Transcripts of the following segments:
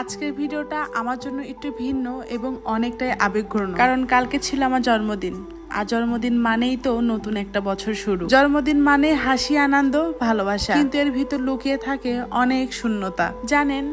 আজকের ভিডিওটা আমার জন্য একটু ভিন্ন এবং অনেকটাই আবেগঘন কারণ কালকে ছিল আমার জন্মদিন। আর জন্মদিন মানেই তো নতুন একটা বছর শুরু। জন্মদিন মানে হাসি, আনন্দ, ভালোবাসা। কিন্তু এর ভিতর লুকিয়ে থাকে অনেক শূন্যতা। জানেন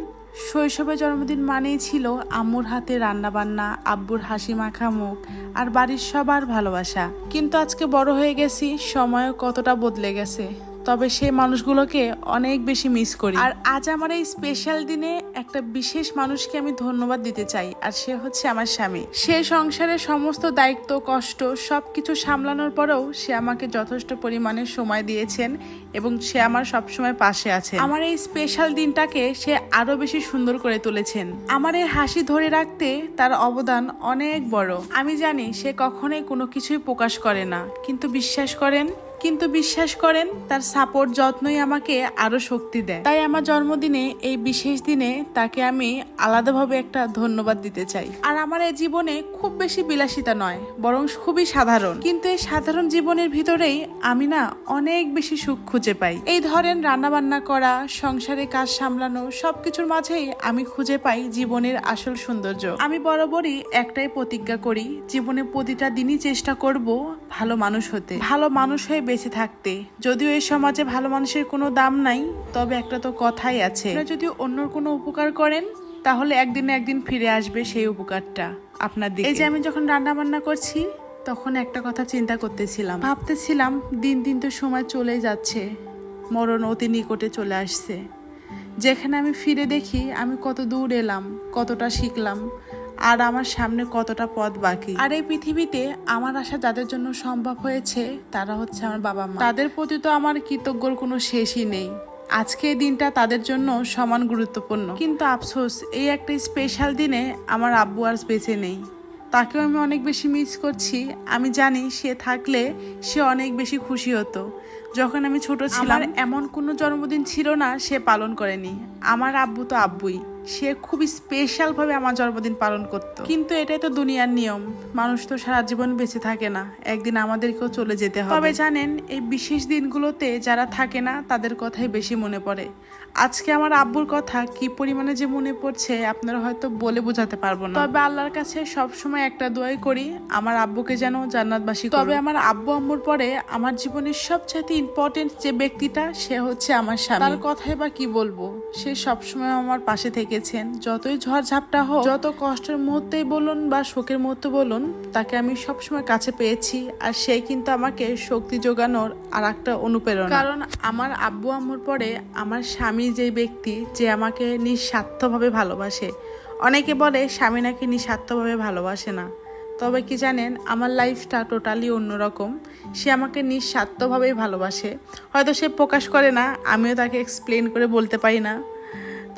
শৈশবে জন্মদিন মানেই ছিল আম্মুর হাতে রান্না বান্না আব্বুর হাসি মাখা মুখ, আর বাড়ির সবার ভালোবাসা। কিন্তু আজকে বড় হয়ে গেছি সময় কতটা বদলে গেছে। তবে সেই মানুষগুলোকে অনেক বেশি মিস করি। আর আজ আমার এই স্পেশাল দিনে একটা বিশেষ মানুষকে আমি ধন্যবাদ দিতে চাই, আর সে হচ্ছে আমার স্বামী। সে সংসারের সমস্ত দায়িত্ব, কষ্ট সব কিছু সামলানোর পরেও সে আমাকে যথেষ্ট পরিমাণে সময় দিয়েছেন এবং সে আমার সবসময় পাশে আছে আমার এই স্পেশাল দিনটাকে সে আরও বেশি সুন্দর করে তুলেছেন। আমার এই হাসি ধরে রাখতে তার অবদান অনেক বড়। আমি জানি সে কখনোই কোনো কিছুই প্রকাশ করে না। কিন্তু বিশ্বাস করেন, কিন্তু বিশ্বাস করেন, তার সাপোর্ট যত্নই আমাকে আরও শক্তি দেয়। তাই আমার জন্মদিনে, এই বিশেষ দিনে তাকে আমি আলাদাভাবে একটা ধন্যবাদ দিতে চাই। আর আমার এই জীবনে খুব বেশি বিলাসিতা নয়, বরং খুবই সাধারণ। কিন্তু এই সাধারণ জীবনের ভিতরেই আমি না অনেক বেশি সুখ খুঁজে পাই। এই ধরেন রান্না বান্না করা, সংসারে কাজ সামলানো, সবকিছুর মাঝেই আমি খুঁজে পাই জীবনের আসল সৌন্দর্য। আমি বরাবরই একটাই প্রতিজ্ঞা করি, জীবনে প্রতিটা দিনই চেষ্টা করব ভালো মানুষ হতে। ভালো মানুষ হয়ে বেঁচে থাকতে। যদিও এই সমাজে ভালো মানুষের কোনো দাম নাই, তবে একটা তো কথাই আছে। যদি অন্যর কোনো উপকার করেন, তাহলে একদিন একদিন ফিরে আসবে সেই উপকারটা। আপনার দিকে। এই যে আমি যখন রান্না বান্না করছি তখন একটা কথা চিন্তা করতেছিলাম। ভাবতেছিলাম দিন দিন তো সময় চলে যাচ্ছে। মরণ অতি নিকটে চলে আসছে। যেখানে আমি ফিরে দেখি আমি কত দূর এলাম, কতটা শিখলাম, আর আমার সামনে কতটা পথ বাকি। আর এই পৃথিবীতে আমার আশা যাদের জন্য সম্ভব হয়েছে, তারা হচ্ছে আমার বাবা মা। তাদের প্রতি তো আমার কৃতজ্ঞর কোনো শেষই নেই। আজকে এই দিনটা তাদের জন্য সমান গুরুত্বপূর্ণ। কিন্তু আফসোস, এই একটা স্পেশাল দিনে আমার আব্বু আর বেঁচে নেই। তাকেও আমি অনেক বেশি মিস করছি। আমি জানি সে থাকলে সে অনেক বেশি খুশি হতো। যখন আমি ছোট ছিলাম এমন কোনো জন্মদিন ছিল না সে পালন করেনি। আমার আব্বু তো আব্বুই। সে খুব স্পেশাল ভাবে আমার জন্মদিন পালন করত। কিন্তু এটাই তো দুনিয়ার নিয়ম। মানুষ তো সারা জীবন বেঁচে থাকে না। একদিন আমাদেরকেও চলে যেতে হবে। তবে জানেন, এই বিশেষ দিনগুলোতে যারা থাকে না, তাদের কথাই বেশি মনে পড়ে। আজকে আমার আব্বুর কথা কি পরিমাণে যে মনে পড়ছে, আপনারা হয়তো বলে বোঝাতে পারব না। তবে আল্লাহর কাছে সব সময় একটা দোয়াই করি, আমার আব্বুকে যেন জান্নাতবাসী তবে আমার আব্বু আম্মুর পরে আমার জীবনের সবচেয়ে ইম্পর্টেন্ট যে ব্যক্তিটা, সে হচ্ছে আমার স্বামী। তার কথাই বা কি বলব? সে সবসময় আমার পাশে থেকেছেন যতই ঝড় ঝাপটা হোক, যত কষ্টের মুহূর্তেই বলুন বা শোকের মুহূর্তে বলুন, তাকে আমি সবসময় কাছে পেয়েছি আর সেই কিন্তু আমাকে শক্তি যোগানোর আর একটা অনুপ্রেরণা। কারণ আমার আব্বু আম্মুর পরে আমার স্বামী যেই ব্যক্তি, যে আমাকে নিঃস্বার্থভাবে ভালোবাসে। অনেকে বলে স্বামী নাকি নিঃস্বার্থভাবে ভালোবাসে না। তবে কি জানেন, আমার লাইফটা টোটালি অন্যরকম। সে আমাকে নিঃস্বার্থভাবেই ভালোবাসে। হয়তো সে প্রকাশ করে না, আমিও তাকে এক্সপ্লেন করে বলতে পারি না।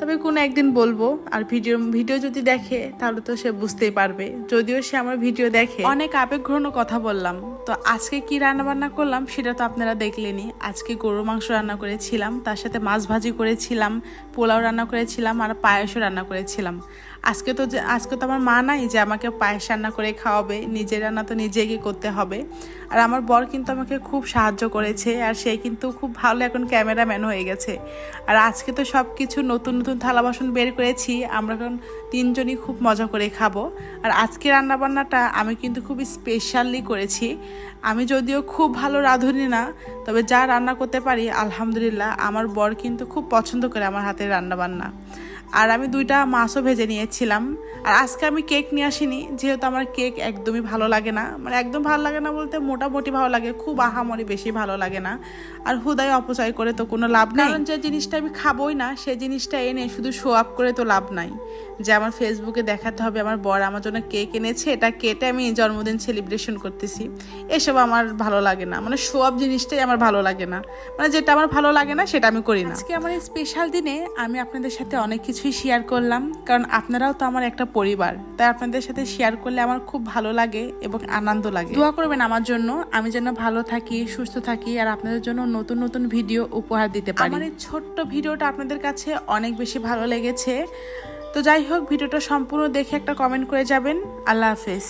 তবে কোনো একদিন বলব, আর ভিডিও ভিডিও যদি দেখে, তাহলে তো সে বুঝতেই পারবে। যদিও সে আমার ভিডিও দেখে। অনেক আবেগঘন কথা বললাম। তো আজকে কি রান্না বান্না করলাম সেটা তো আপনারা দেখলেনি আজকে গরু মাংস রান্না করেছিলাম, তার সাথে মাছ ভাজি করেছিলাম, পোলাও রান্না করেছিলাম, আর পায়েসও রান্না করেছিলাম। আজকে তো আজকে তো আমার মা নাই যে আমাকে পায়েস রান্না করে খাওয়াবে নিজের রান্না তো নিজেকে করতে হবে। আর আমার বর কিন্তু আমাকে খুব সাহায্য করেছে আর সে কিন্তু খুব ভালো এখন ক্যামেরাম্যান হয়ে গেছে। আর আজকে তো সব কিছু নতুন নতুন থালা বাসন বের করেছি, আমরা এখন তিনজনই খুব মজা করে খাব। আর আজকে রান্নাবান্নাটা আমি কিন্তু খুব স্পেশালি করেছি। আমি যদিও খুব ভালো রাঁধুনি না, তবে যা রান্না করতে পারি, আলহামদুলিল্লাহ, আমার বর কিন্তু খুব পছন্দ করে আমার হাতের রান্নাবান্না। আর আমি দুইটা মাছও ভেজে নিয়েছিলাম। আর আজকে আমি কেক নিয়ে আসিনি যেহেতু আমার কেক একদমই ভালো লাগে না। মানে একদম ভালো লাগে না বলতে মোটামুটি ভালো লাগে খুব আহামরি বেশি ভালো লাগে না। আর হুদায় অপচয় করে তো কোনো লাভ নেই। কারণ যে জিনিসটা আমি খাবোই না সেই জিনিসটা এনে শুধু শো আপ করে তো লাভ নাই। যে আমার ফেসবুকে দেখাতে হবে আমার বর আমার জন্য কেক এনেছে। এটা কেটে আমি জন্মদিন সেলিব্রেশন করতেছি। এসব আমার ভালো লাগে না। মানে আপ জিনিসটাই আমার ভালো লাগে না। মানে যেটা আমার ভালো লাগে না সেটা আমি করি না। আজকে আমার এই স্পেশাল দিনে আমি আপনাদের সাথে অনেক কিছুই শেয়ার করলাম। কারণ আপনারাও তো আমার একটা পরিবার। তাই আপনাদের সাথে শেয়ার করলে আমার খুব ভালো লাগে এবং আনন্দ লাগে। দোয়া করবেন আমার জন্য। আমি যেন ভালো থাকি সুস্থ থাকি আর আপনাদের জন্য নতুন নতুন ভিডিও উপহার দিতে পারি। আমার এই ছোট্ট ভিডিওটা আপনাদের কাছে অনেক বেশি ভালো লেগেছে। তো যাই হোক ভিডিওটা সম্পূর্ণ দেখে একটা কমেন্ট করে যাবেন। আল্লাহ হাফেজ।